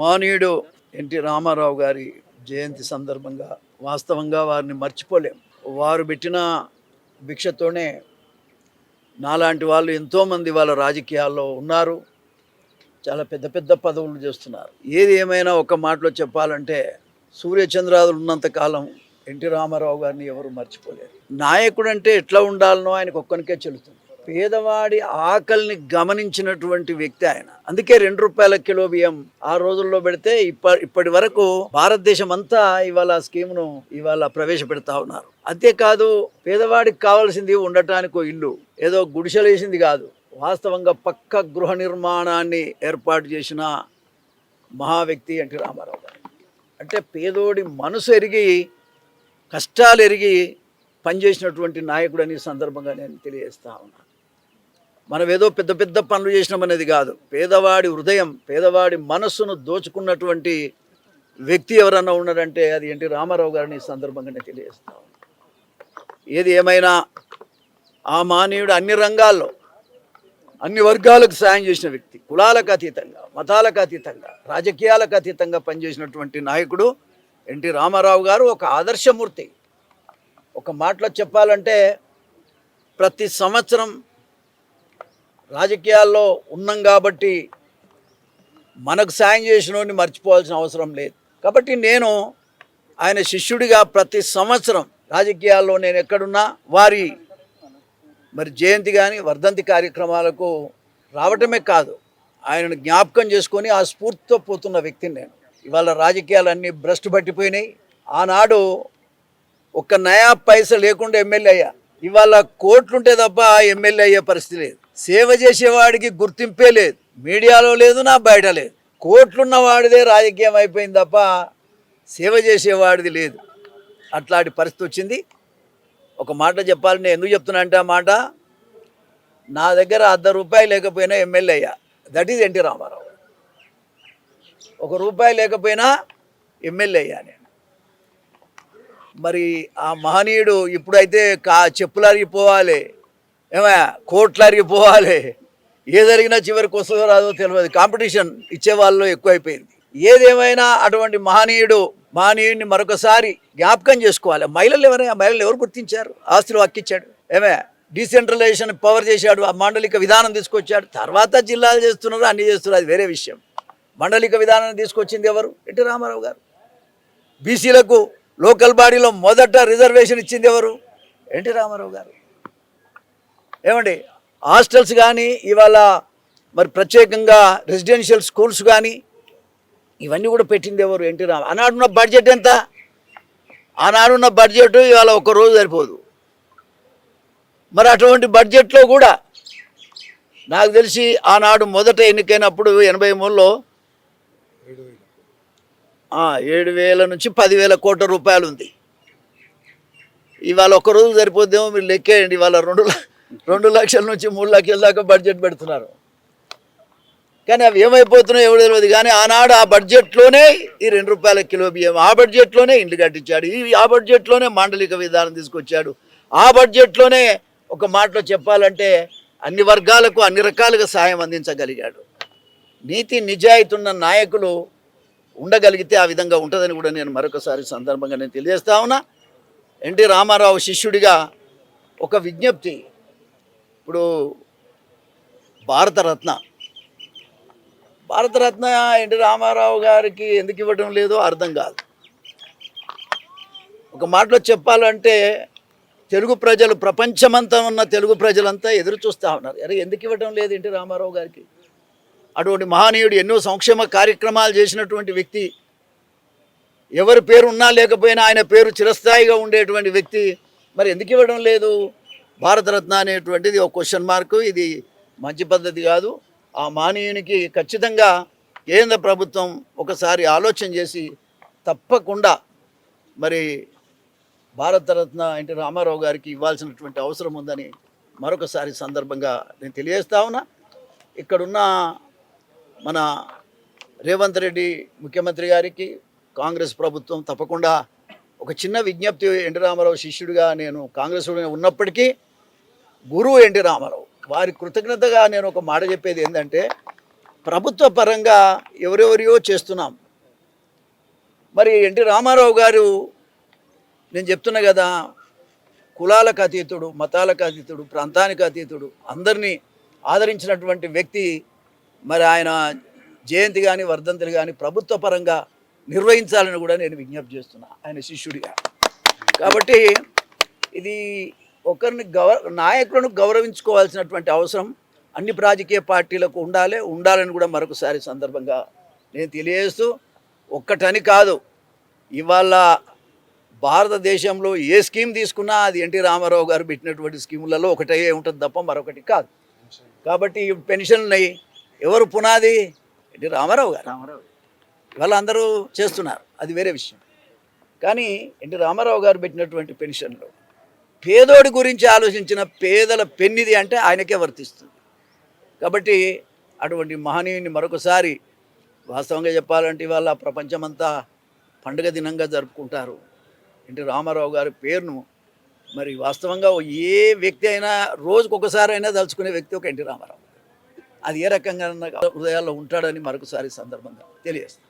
మానీయుడు NT Ramarao గారి జయంతి సందర్భంగా వాస్తవంగా వారిని మర్చిపోలేం. వారు పెట్టిన భిక్షతోనే నాలాంటి వాళ్ళు ఎంతోమంది వాళ్ళ రాజకీయాల్లో ఉన్నారు. చాలా పెద్ద పెద్ద పదవులు చేస్తున్నారు. ఏది ఏమైనా ఒక మాటలో చెప్పాలంటే సూర్యచంద్రాదులు ఉన్నంతకాలం ఎన్టీ రామారావు గారిని ఎవరు మర్చిపోలేరు. నాయకుడు అంటే ఎట్లా ఉండాలనో ఆయనకు ఒక్కనికే చెల్లుతుంది. పేదవాడి ఆకలిని గమనించినటువంటి వ్యక్తి ఆయన. అందుకే రెండు రూపాయల కిలో బియ్యం ఆ రోజుల్లో పెడితే ఇప్ప ఇప్పటి వరకు భారతదేశం అంతా ఇవాళ స్కీమ్ను ఇవాళ ప్రవేశపెడతా ఉన్నారు. అంతేకాదు పేదవాడికి కావాల్సింది ఉండటానికి ఇల్లు. ఏదో గుడిసెలేసింది కాదు. వాస్తవంగా పక్క గృహ నిర్మాణాన్ని ఏర్పాటు చేసిన మహా వ్యక్తి ఎన్టీ రామారావు గారు. అంటే పేదోడి మనసు ఎరిగి కష్టాలు ఎరిగి పనిచేసినటువంటి నాయకుడు అనే సందర్భంగా నేను తెలియజేస్తా ఉన్నాను మనం ఏదో పెద్ద పెద్ద పనులు చేసినామనేది కాదు. పేదవాడి హృదయం పేదవాడి మనస్సును దోచుకున్నటువంటి వ్యక్తి ఎవరన్నా ఉన్నారంటే అది ఎన్టీ రామారావు గారిని ఈ సందర్భంగా ఏది ఏమైనా ఆ మానవుడు అన్ని రంగాల్లో అన్ని వర్గాలకు సాయం చేసిన వ్యక్తి కులాలకు అతీతంగా మతాలకు అతీతంగా రాజకీయాలకు అతీతంగా పనిచేసినటువంటి నాయకుడు ఎన్టీ రామారావు గారు ఒక ఆదర్శమూర్తి. ఒక మాటలో చెప్పాలంటే ప్రతి సంవత్సరం రాజకీయాల్లో ఉన్నాం కాబట్టి మనకు సాయం చేసినోడిని మర్చిపోవాల్సిన అవసరం లేదు. కాబట్టి నేను ఆయన శిష్యుడిగా ప్రతి సంవత్సరం రాజకీయాల్లో నేను ఎక్కడున్నా వారి మరి జయంతి కానీ వర్ధంతి కార్యక్రమాలకు రావటమే కాదు. ఆయనను జ్ఞాపకం చేసుకొని ఆ స్ఫూర్తితో పోతున్న వ్యక్తిని నేను. ఇవాళ రాజకీయాలన్నీ భ్రష్టు పట్టిపోయినాయి. ఆనాడు ఒక్క నయా పైస లేకుండా ఎమ్మెల్యే అయ్యా. ఇవాళ కోట్లుంటే తప్ప ఎమ్మెల్యే అయ్యే పరిస్థితి లేదు. సేవ చేసేవాడికి గుర్తింపే లేదు. మీడియాలో లేదు నా బయట లేదు. కోట్లున్న వాడిదే రాజకీయం అయిపోయింది తప్ప సేవ చేసేవాడిది లేదు. అట్లాంటి పరిస్థితి వచ్చింది. ఒక మాట చెప్పాలని నేను ఎందుకు చెప్తున్నా అంటే ఆ మాట నా దగ్గర అర్ధ రూపాయి లేకపోయినా ఎమ్మెల్యే అయ్యా. That is NT Ramarao. ఒక రూపాయి లేకపోయినా ఎమ్మెల్యే అయ్యా నేను. మరి ఆ మహనీయుడు ఇప్పుడైతే కా చెప్పులు అరిగిపోవాలి ఏమయ్యా కోట్లరికి పోవాలి. ఏ జరిగినా చివరికి వస్తుందో రాదో తెలియదు. కాంపిటీషన్ ఇచ్చేవాళ్ళు ఎక్కువైపోయింది. ఏదేమైనా అటువంటి మహనీయుడు మహనీయుడిని మరొకసారి జ్ఞాపకం చేసుకోవాలి. మహిళలు ఎవరైనా మహిళలు ఎవరు గుర్తించారు? ఆస్తులు హక్కిచ్చాడు ఏమే డీసెంట్రలైజేషన్ పవర్ చేశాడు ఆ మాండలిక విధానం తీసుకొచ్చాడు. తర్వాత జిల్లాలు చేస్తున్నారు అన్ని చేస్తున్నారు. అది వేరే విషయం. మండలిక విధానాన్ని తీసుకొచ్చింది ఎవరు? ఎన్టీ రామారావు గారు. బీసీలకు లోకల్ బాడీలో మొదట రిజర్వేషన్ ఇచ్చింది ఎవరు? ఎన్టీ రామారావు గారు. ఏమండి హాస్టల్స్ కానీ ఇవాళ మరి ప్రత్యేకంగా రెసిడెన్షియల్ స్కూల్స్ కానీ ఇవన్నీ కూడా పెట్టింది ఎవరు ఎన్టీ రామ. ఆనాడున్న బడ్జెట్ ఎంత? ఆనాడున్న బడ్జెట్ ఇవాళ ఒక రోజు సరిపోదు. మరి అటువంటి బడ్జెట్లో కూడా నాకు తెలిసి ఆనాడు మొదట ఎన్నికైనప్పుడు ఎనభై మూడులో ఏడు వేల నుంచి పదివేల కోట్ల రూపాయలు ఉంది ఇవాళ ఒక రోజు సరిపోద్దేమో మీరు లెక్కేయండి ఇవాళ రెండు రెండు లక్షల నుంచి మూడు లక్షల దాకా బడ్జెట్ పెడుతున్నారు. కానీ అవి ఏమైపోతున్నాయో ఎవరు తెలియదు కానీ ఆనాడు ఆ బడ్జెట్లోనే ఈ రెండు రూపాయల కిలో బియ్యం ఆ బడ్జెట్లోనే ఇండ్లు కట్టించాడు. ఈ ఆ బడ్జెట్లోనే మాండలిక విధానం తీసుకొచ్చాడు. ఆ బడ్జెట్లోనే ఒక మాటలో చెప్పాలంటే అన్ని వర్గాలకు అన్ని రకాలుగా సాయం అందించగలిగాడు. నీతి నిజాయితీ ఉన్న నాయకులు ఉండగలిగితే ఆ విధంగా ఉంటుందని కూడా నేను మరొకసారి సందర్భంగా నేను తెలియజేస్తా ఉన్నా. ఎన్టీ రామారావు శిష్యుడిగా ఒక విజ్ఞప్తి ఇప్పుడు భారతరత్న. భారతరత్న ఎన్టీ రామారావు గారికి ఎందుకు ఇవ్వడం లేదో అర్థం కాదు. ఒక మాటలో చెప్పాలంటే తెలుగు ప్రజలు ప్రపంచమంతా ఉన్న తెలుగు ప్రజలంతా ఎదురు చూస్తూ ఉన్నారు. అరే ఎందుకు ఇవ్వడం లేదు ఎన్టీ రామారావు గారికి? అటువంటి మహనీయుడు ఎన్నో సంక్షేమ కార్యక్రమాలు చేసినటువంటి వ్యక్తి. ఎవరి పేరు ఉన్నా లేకపోయినా ఆయన పేరు చిరస్థాయిగా ఉండేటువంటి వ్యక్తి. మరి ఎందుకు ఇవ్వడం లేదు? భారతరత్న అనేటువంటిది ఒక క్వశ్చన్ మార్కు ఇది మంచి పద్ధతి కాదు. ఆ మానవునికి ఖచ్చితంగా కేంద్ర ప్రభుత్వం ఒకసారి ఆలోచన చేసి తప్పకుండా మరి భారతరత్న ఎన్టీ రామారావు గారికి ఇవ్వాల్సినటువంటి అవసరం ఉందని మరొకసారి సందర్భంగా నేను తెలియజేస్తా ఉన్నా. ఇక్కడున్న మన రేవంత్ రెడ్డి ముఖ్యమంత్రి గారికి కాంగ్రెస్ ప్రభుత్వం తప్పకుండా ఒక చిన్న విజ్ఞప్తి ఎన్టీ రామారావు శిష్యుడిగా నేను కాంగ్రెస్ ఉన్నప్పటికీ గురువు ఎన్టీ రామారావు. వారి కృతజ్ఞతగా నేను ఒక మాట చెప్పేది ఏంటంటే ప్రభుత్వ పరంగా ఎవరెవరియో చేస్తున్నాం. మరి ఎన్టీ రామారావు గారు నేను చెప్తున్నా కదా కులాలకు అతీతుడు మతాలకు అతీతుడు ప్రాంతానికి అతీతుడు అందరినీ ఆదరించినటువంటి వ్యక్తి మరి ఆయన జయంతి కానీ వర్ధంతులు కానీ ప్రభుత్వ పరంగా నిర్వహించాలని కూడా నేను విజ్ఞప్తి చేస్తున్నా. ఆయన శిష్యుడిగా. కాబట్టి ఇది ఒకరిని గౌర నాయకులను గౌరవించుకోవాల్సినటువంటి అవసరం అన్ని రాజకీయ పార్టీలకు ఉండాలి ఉండాలని కూడా మరొకసారి సందర్భంగా నేను తెలియజేస్తూ ఒక్కటని కాదు ఇవాళ భారతదేశంలో ఏ స్కీమ్ తీసుకున్నా అది ఎన్టీ రామారావు గారు పెట్టినటువంటి స్కీములలో ఒకటే ఉంటుంది తప్ప మరొకటి కాదు. కాబట్టి ఈ పెన్షన్లు ఎవరు పునాది? ఎన్టీ రామారావు గారు. రామారావు ఇవాళ అందరూ చేస్తున్నారు అది వేరే విషయం. కానీ ఎన్టీ రామారావు గారు పెట్టినటువంటి పెన్షన్లు పేదోడి గురించి ఆలోచించిన పేదల పెన్నిది అంటే ఆయనకే వర్తిస్తుంది. కాబట్టి అటువంటి మహనీయుని మరొకసారి వాస్తవంగా చెప్పాలంటే ఇవాళ ప్రపంచమంతా పండుగ దినంగా జరుపుకుంటారు. ఎన్టీ రామారావు గారి పేరును మరి వాస్తవంగా ఏ వ్యక్తి అయినా రోజుకు ఒకసారి అయినా తలుచుకునే వ్యక్తి ఒక ఎన్టీ రామారావు. అది ఏ రకంగా హృదయాల్లో ఉంటాడని మరొకసారి సందర్భంగా తెలియజేస్తాను.